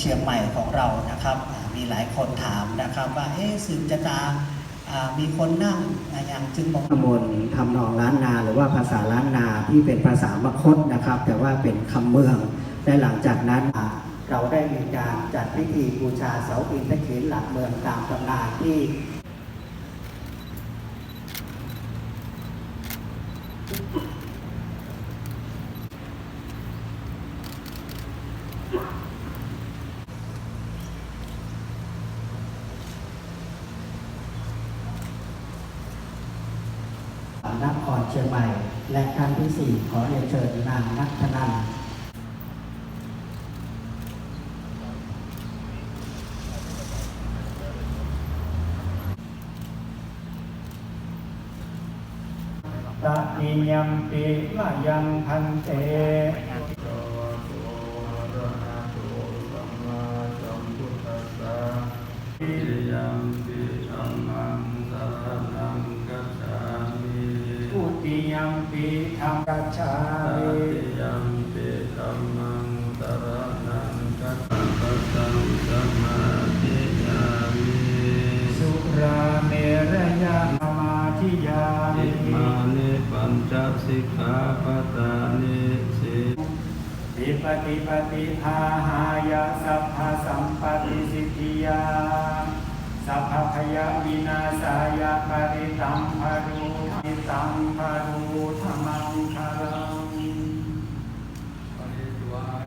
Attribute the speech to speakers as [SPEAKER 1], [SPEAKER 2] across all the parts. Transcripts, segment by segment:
[SPEAKER 1] เชียงใหม่ของเรานะครับ มีหลายคนถามนะครับ ว่าเอ๊ะสืบจะจามีคนนั่งอย่างจึงบอกมนทำนองล้านนาหรือว่าภาษาล้านนาที่เป็นภาษามคตนะครับ แต่ว่าเป็นคำเมืองและหลังจากนั้นเราได้มีการจัดพิธีบูชาเสาอินทขีนหลักเมืองตามตำนานที่ นครเชียงใหม่ และการที่สี่ขอเรียนเชิญนางนัทธนัน
[SPEAKER 2] ตะนิยมปิละยังพันเต
[SPEAKER 3] ปัญจสิกขาปตานิสิ
[SPEAKER 2] ปิปฏิปฏิภาหายาสัพพะสัมปติสิทธิยาสัพพะพยาวินาสายาปริตัมภารุทิ ตังคารุธรรมังคารัง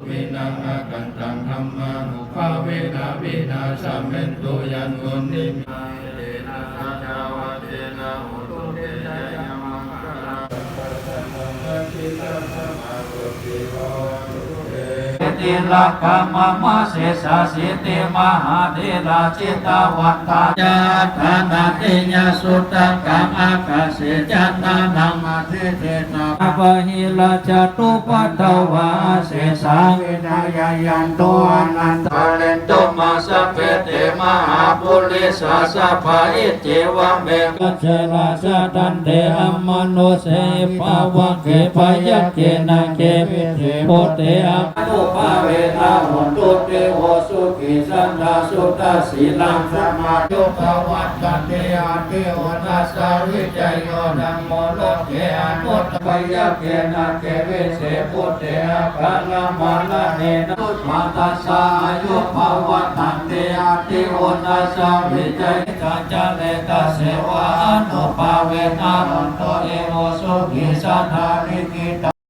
[SPEAKER 3] วินังอากันตังธรรมานุภาเวนะวินาสัมเมตุยันตุนิมาเดนะสัจจาวะเตนะโหตุเตนะยมังคารังปัสสะมังคิตัสสะมาตุติโหตุเต
[SPEAKER 4] ติลักขมมะเสสะสิติมหาเทราจิตาวันตาญาธนาติญาสุตตังกังอากาเสจันนานังมาเทเทนะอภหิลาจตุปัตตวาเสสัง
[SPEAKER 2] เวนายยันตัวนันตา
[SPEAKER 4] เลนตุมาสเพเตมหาปุริสาสะภาอิเจวะเมกัจเจราสะดันเดอมโนเสภาวะเกปยะเกนะเกวิเทโพเตอะนุภาเวนะโหตุเตโหสุขิสันทาสุตาสีลังสมาจุภวัตกันเตอาเทวนาสาวิจโยนัมโมโลกเกอนุตปยะเกนะเกวิเสพุเตอะภะละมานะเนนะตุมาตัสสะอายุภวัตันเตอาทิโอนาสาวิจยกัจจเลตเสวะอนุภาเวนะอันโตเอโมสุขิสันทาริกิตา